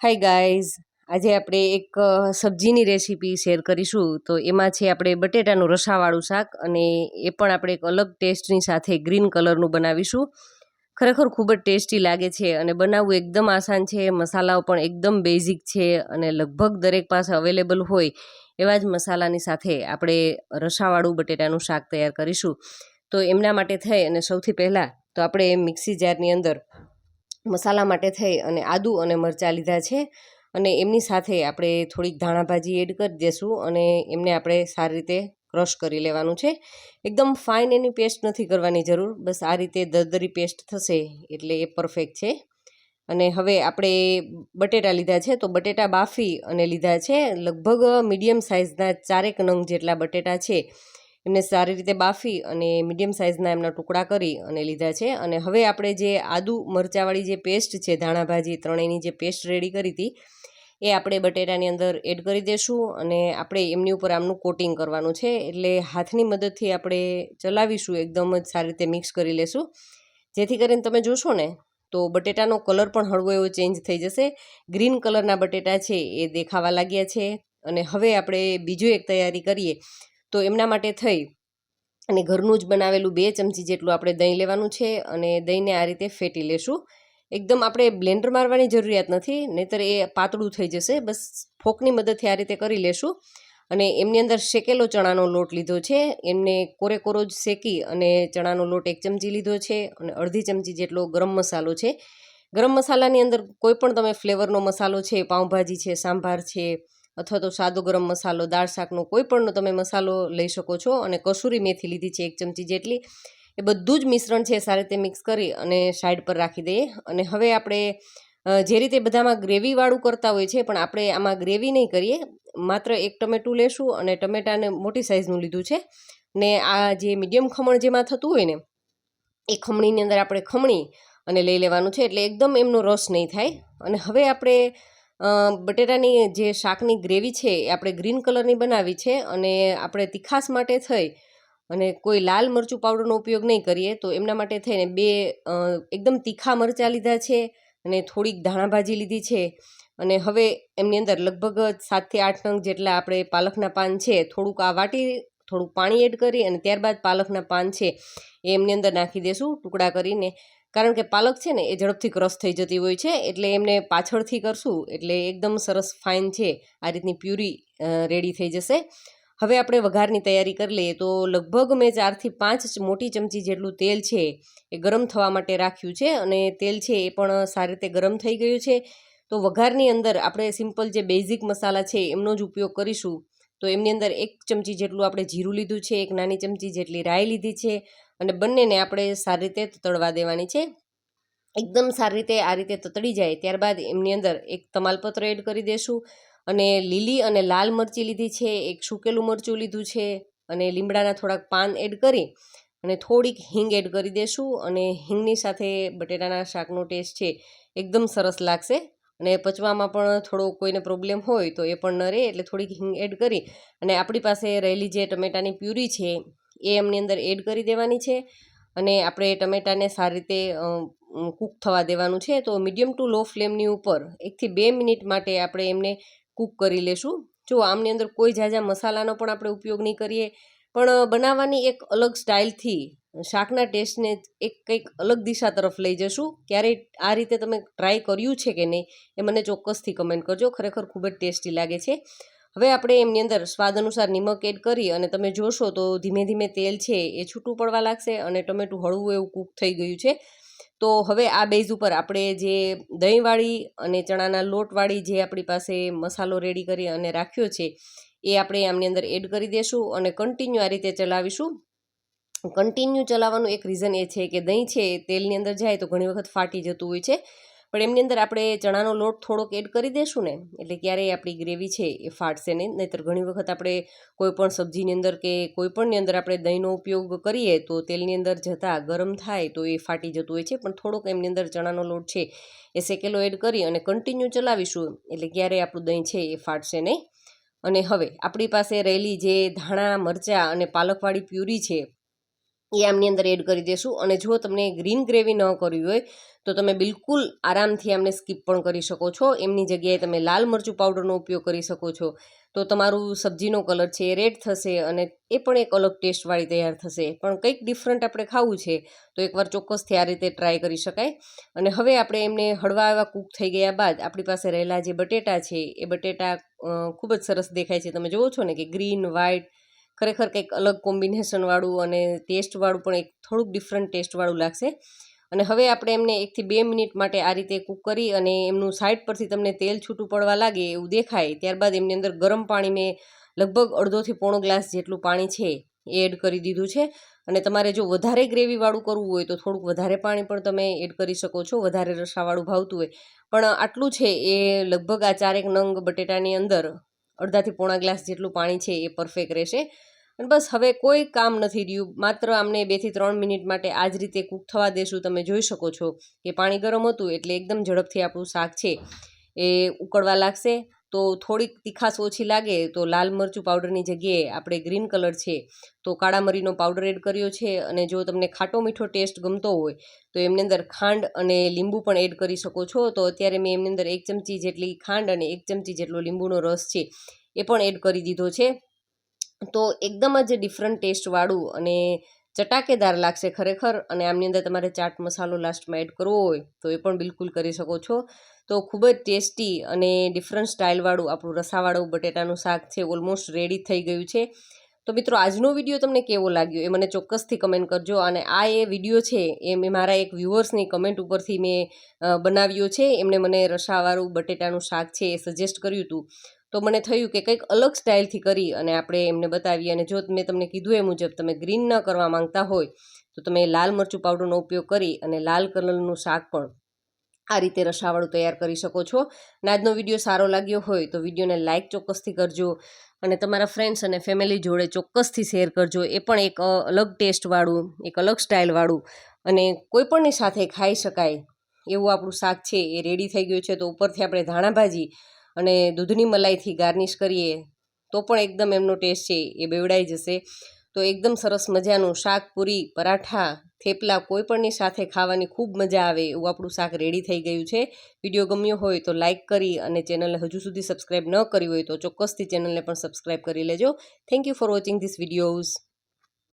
Hi guys આજે આપણે એક સબ્જીની રેસીપી શેર કરીશું. તો એમાં છે આપણે બટેટાનું રસાવાળું શાક અને એ પણ આપણે એક અલગ ટેસ્ટની સાથે ગ્રીન કલરનું બનાવીશું. ખરેખર ખૂબ જ ટેસ્ટી લાગે છે અને બનાવવું એકદમ આસાન છે. મસાલાઓ પણ એકદમ બેઝિક છે અને લગભગ દરેક પાસે અવેલેબલ હોય એવા જ મસાલાની સાથે આપણે રસાવાળું બટેટાનું શાક તૈયાર કરીશું. તો એમના માટે થઈ અને સૌથી પહેલાં તો આપણે મિક્સી જારની અંદર મસાલા માટે થઈ અને આદુ અને મરચાં લીધા છે. અને એમની સાથે આપણે થોડીક ધાણાભાજી એડ કરી દઈશું અને એમને આપણે સારી રીતે ક્રશ કરી લેવાનું છે. એકદમ ફાઇન એની પેસ્ટ નથી કરવાની જરૂર. બસ આ રીતે દરદરી પેસ્ટ થશે એટલે એ પરફેક્ટ છે. અને હવે આપણે બટેટા લીધા છે તો બટેટા બાફી અને લીધા છે. લગભગ મીડિયમ સાઇઝના ચારેક નંગ જેટલા બટેટા છે. એમને સારી રીતે બાફી અને મીડિયમ સાઇઝના એમના ટુકડા કરી અને લીધા છે. અને હવે આપણે જે આદુ મરચાંવાળી જે પેસ્ટ છે ધાણાભાજી ત્રણેયની જે પેસ્ટ રેડી કરી હતી, એ આપણે બટેટાની અંદર એડ કરી દઈશું અને આપણે એમની ઉપર આમનું કોટિંગ કરવાનું છે. એટલે હાથની મદદથી આપણે ચલાવીશું, એકદમ જ સારી રીતે મિક્સ કરી લેશું. જેથી કરીને તમે જોશો ને, તો બટેટાનો કલર પણ હળવો એવો ચેન્જ થઈ જશે. ગ્રીન કલરના બટેટા છે, એ દેખાવા લાગ્યા છે. અને હવે આપણે બીજું એક તૈયારી કરીએ. તો એમના માટે થઈ. અને ઘરનું જ બનાવેલું બે ચમચી જેટલું આપણે દહીં લેવાનું છે અને દહીંને આ રીતે ફેટી લેશું. એકદમ આપણે બ્લેન્ડર મારવાની જરૂરિયાત નથી, નહીતર એ પાતળું થઈ જશે. બસ ફોકની મદદથી આ રીતે કરી લેશું. અને એમની અંદર શેકેલો ચણાનો લોટ લીધો છે. એમને કોરે કોરો જ શેકી અને ચણાનો લોટ એક ચમચી લીધો છે અને અડધી ચમચી જેટલો ગરમ મસાલો છે. ગરમ મસાલાની અંદર કોઈ પણ તમે ફ્લેવરનો મસાલો છે, પાઉંભાજી છે, સાંભાર છે અથવા તો સાદો ગરમ મસાલો, દાળ શાકનો કોઈ પણનો તમે મસાલો લઈ શકો છો અને કસૂરી મેથી લીધી છે એક ચમચી જેટલી. એ બધું જ મિશ્રણ છે સારી રીતે મિક્સ કરી અને સાઈડ પર રાખી દઈએ. અને હવે આપણે જે રીતે બધામાં ગ્રેવીવાળું કરતા હોય છે, પણ આપણે આમાં ગ્રેવી નહીં કરીએ. માત્ર એક ટમેટું લેશું અને ટમેટાને મોટી સાઇઝનું લીધું છે. ને આ જે મીડિયમ ખમણ જેમાં થતું હોય ને, એ ખમણીની અંદર આપણે ખમણી અને લઈ લેવાનું છે. એટલે એકદમ એમનો રસ નહીં થાય. અને હવે આપણે બટેટાની જે શાકની ગ્રેવી છે એ આપણે ગ્રીન કલરની બનાવી છે અને આપણે તીખાસ માટે થઈ અને કોઈ લાલ મરચું પાવડરનો ઉપયોગ નહીં કરીએ, તો એમના માટે થઈને બે એકદમ તીખા મરચાં લીધા છે અને થોડીક ધાણાભાજી લીધી છે. અને હવે એમની અંદર લગભગ સાતથી આઠ નંગ જેટલા આપણે પાલકના પાન છે, થોડુંક આ વાટી, થોડુંક પાણી એડ કરી અને ત્યારબાદ પાલકના પાન છે એ એમની અંદર નાખી દેશું ટુકડા કરીને. કારણ કે પાલક છે ને, એ ઝડપથી ક્રશ થઈ જતી હોય છે, એટલે એમને પાછળથી કરશું, એટલે એકદમ સરસ ફાઇન છે, આ રીતની પ્યુરી રેડી થઈ જશે. હવે આપણે વઘારની તૈયારી કરી લઈએ તો લગભગ મેં ચારથી પાંચ મોટી ચમચી જેટલું તેલ છે, એ ગરમ થવા માટે રાખ્યું છે, અને તેલ છે એ પણ સારી રીતે ગરમ થઈ ગયું છે. તો વઘારની અંદર આપણે સિમ્પલ જે બેઝિક મસાલા છે, એમનો જ ઉપયોગ કરીશું. તો એમની અંદર એક ચમચી જેટલું આપણે જીરું લીધું છે, એક નાની ચમચી જેટલી રાઈ લીધી છે અને બંનેને આપણે સારી રીતે તળવા દેવાની છે. એકદમ સારી રીતે આ રીતે તતડી જાય, ત્યારબાદ એમની અંદર એક તમાલપત્ર એડ કરી દેશું અને લીલી અને લાલ મરચી લીધી છે, એક સૂકેલું મરચું લીધું છે અને લીમડાના થોડાક પાન એડ કરી અને થોડીક હિંગ એડ કરી દેશું અને હિંગની સાથે બટેટાના શાકનો ટેસ્ટ છે, એકદમ સરસ લાગશે. અને પચવામાં પણ થોડો કોઈને પ્રોબ્લેમ હોય તો એ પણ ન રહે એટલે થોડીક હિંગ એડ કરી અને આપણી પાસે રહેલી જે ટમેટાની પ્યુરી છે એ એમની અંદર એડ કરી દેવાની છે અને આપણે ટમેટાને સારી રીતે કૂક થવા દેવાનું છે. તો મીડિયમ ટુ લો ફ્લેમની ઉપર એકથી બે મિનિટ માટે આપણે એમને કૂક કરી લેશું. જો આમની અંદર કોઈ ઝાઝા મસાલાનો પણ આપણે ઉપયોગ નહીં કરીએ, પણ બનાવવાની એક અલગ સ્ટાઇલથી શાકના ટેસ્ટને એક કંઈક અલગ દિશા તરફ લઈ જશું. ક્યારેય આ રીતે તમે ટ્રાય કર્યું છે કે નહીં, એ મને ચોક્કસથી કમેન્ટ કરજો. ખરેખર ખૂબ જ ટેસ્ટી લાગે છે. હવે આપણે એમની અંદર સ્વાદ અનુસાર નિમક એડ કરી અને તમે જોશો તો ધીમે ધીમે તેલ છે એ છૂટું પડવા લાગશે અને ટમેટું હળવું એવું કૂક થઈ ગયું છે. તો હવે આ બેઝ ઉપર આપણે જે દહીંવાળી અને ચણાના લોટવાળી જે આપણી પાસે મસાલો રેડી કરી અને રાખ્યો છે, એ આપણે આમની અંદર એડ કરી દઈશું અને કન્ટિન્યુ આ રીતે ચલાવીશું. કન્ટિન્યુ ચલાવવાનું એક રીઝન એ છે કે દહીં છે તેલની અંદર જાય તો ઘણી વખત ફાટી જતું હોય છે. પણ એમની અંદર આપણે ચણાનો લોટ થોડોક એડ કરી દઈશું ને, એટલે ક્યારેય આપણી ગ્રેવી છે એ ફાટશે નહીં. નહીતર ઘણી વખત આપણે કોઈ પણ સબ્જીની અંદર કે કોઈપણની અંદર આપણે દહીંનો ઉપયોગ કરીએ તો તેલની અંદર જતાં ગરમ થાય તો એ ફાટી જતું હોય છે. પણ થોડોક એમની અંદર ચણાનો લોટ છે એ શેકેલો એડ કરી અને કન્ટિન્યુ ચલાવીશું, એટલે ક્યારેય આપણું દહીં છે એ ફાટશે નહીં. અને હવે આપણી પાસે રહેલી જે ધાણા, મરચાં અને પાલકવાળી પ્યુરી છે એ આમની અંદર એડ કરી દેશું. અને જો તમને ગ્રીન ગ્રેવી ન કરવી હોય, તો તમે બિલકુલ આરામથી આમને સ્કીપ પણ કરી શકો છો. એમની જગ્યાએ તમે લાલ મરચું પાવડરનો ઉપયોગ કરી શકો છો. તો તમારું સબ્જીનો કલર છે એ રેડ થશે અને એ પણ એક અલગ ટેસ્ટવાળી તૈયાર થશે. પણ કંઈક ડિફરન્ટ આપણે ખાવું છે, તો એકવાર ચોક્કસથી આ રીતે ટ્રાય કરી શકાય. અને હવે આપણે એમને હળવા એવા કૂક થઈ ગયા બાદ આપણી પાસે રહેલા જે બટેટા છે, એ બટેટા ખૂબ જ સરસ દેખાય છે. તમે જુઓ છો ને કે ગ્રીન વ્હાઇટ ખરેખર કંઈક અલગ કોમ્બિનેશનવાળું અને ટેસ્ટવાળું પણ એક થોડુંક ડિફરન્ટ ટેસ્ટવાળું લાગશે. અને હવે આપણે એમને એકથી બે મિનિટ માટે આ રીતે કૂક કરી અને એમનું સાઈડ પરથી તમને તેલ છૂટું પડવા લાગે એવું દેખાય, ત્યારબાદ એમની અંદર ગરમ પાણી મેં લગભગ અડધોથી પોણો ગ્લાસ જેટલું પાણી છે એ એડ કરી દીધું છે. અને તમારે જો વધારે ગ્રેવીવાળું કરવું હોય તો થોડુંક વધારે પાણી પણ તમે એડ કરી શકો છો, વધારે રસાવાળું ભાવતું હોય. પણ આટલું છે એ લગભગ આ ચારેક નંગ બટેટાની અંદર અડધાથી પોણા ગ્લાસ જેટલું પાણી છે એ પરફેક્ટ રહેશે. અને બસ હવે કોઈ કામ નથી રહ્યું. માત્ર આમને બેથી ત્રણ મિનિટ માટે આ જ રીતે કૂક થવા દેશું. તમે જોઈ શકો છો કે પાણી ગરમ હતું એટલે એકદમ ઝડપથી આપણું શાક છે એ ઉકળવા લાગશે. તો થોડીક તીખાશ ઓછી લાગે તો લાલ મરચું પાવડરની જગ્યાએ આપણે ગ્રીન કલર છે તો કાળા મરીનો પાવડર એડ કર્યો છે અને જો તમને ખાટો મીઠો ટેસ્ટ ગમતો હોય તો એમની અંદર ખાંડ અને લીંબુ પણ એડ કરી શકો છો. તો અત્યારે મેં એમની અંદર એક ચમચી જેટલી ખાંડ અને એક ચમચી જેટલો લીંબુનો રસ છે એ પણ એડ કરી દીધો છે. તો એકદમ જ ડિફરન્ટ ટેસ્ટવાળું અને ચટાકેદાર લાગશે ખરેખર અને આમની અંદર તમારે ચાટ મસાલો લાસ્ટમાં એડ કરવો હોય તો એ પણ બિલકુલ કરી શકો છો. તો ખૂબ જ ટેસ્ટી અને ડિફરન્ટ સ્ટાઇલવાળું આપણું રસાવાળું બટેટાનું શાક છે ઓલમોસ્ટ રેડી થઈ ગયું છે. તો મિત્રો, આજનો વીડિયો તમને કેવો લાગ્યો એ મને ચોક્કસથી કમેન્ટ કરજો અને આ એ વીડિયો છે એ મેં મારા એક વ્યુઅર્સની કમેન્ટ ઉપરથી મેં બનાવ્યો છે. એમણે મને રસાવાળું બટેટાનું શાક છે એ સજેસ્ટ કર્યું હતું. તો મને થયું કે કંઈક અલગ સ્ટાઇલથી કરી અને આપણે એમને બતાવીએ. અને જો મેં તમને કીધું એ મુજબ તમે ગ્રીન ન કરવા માંગતા હોય, તો તમે લાલ મરચું પાવડરનો ઉપયોગ કરી અને લાલ કલરનું શાક પણ આ રીતે રસાવાળું તૈયાર કરી શકો છો. અને આજનો વીડિયો સારો લાગ્યો હોય તો વિડીયોને લાઇક ચોક્કસથી કરજો અને તમારા ફ્રેન્ડ્સ અને ફેમિલી જોડે ચોક્કસથી શેર કરજો. એ પણ એક અલગ ટેસ્ટવાળું, એક અલગ સ્ટાઇલવાળું અને કોઈપણની સાથે ખાઈ શકાય એવું આપણું શાક છે એ રેડી થઈ ગયું છે. તો ઉપરથી આપણે ધાણાભાજી અને દૂધની મલાઈથી ગાર્નિશ કરીએ તો પણ એકદમ એમનો ટેસ્ટ છે, એ બેવડાઈ જશે. તો એકદમ સરસ મજાનું શાક, પૂરી, પરાઠા, થેપલા કોઈપણની સાથે ખાવાની ખૂબ મજા આવે એવું આપણું શાક રેડી થઈ ગયું છે. વીડિયો ગમ્યો હોય તો લાઇક કરી અને ચેનલને હજુ સુધી સબસ્ક્રાઈબ ન કરી હોય તો ચોક્કસથી ચેનલને પણ સબસ્ક્રાઈબ કરી લેજો. Thank you for watching this videos.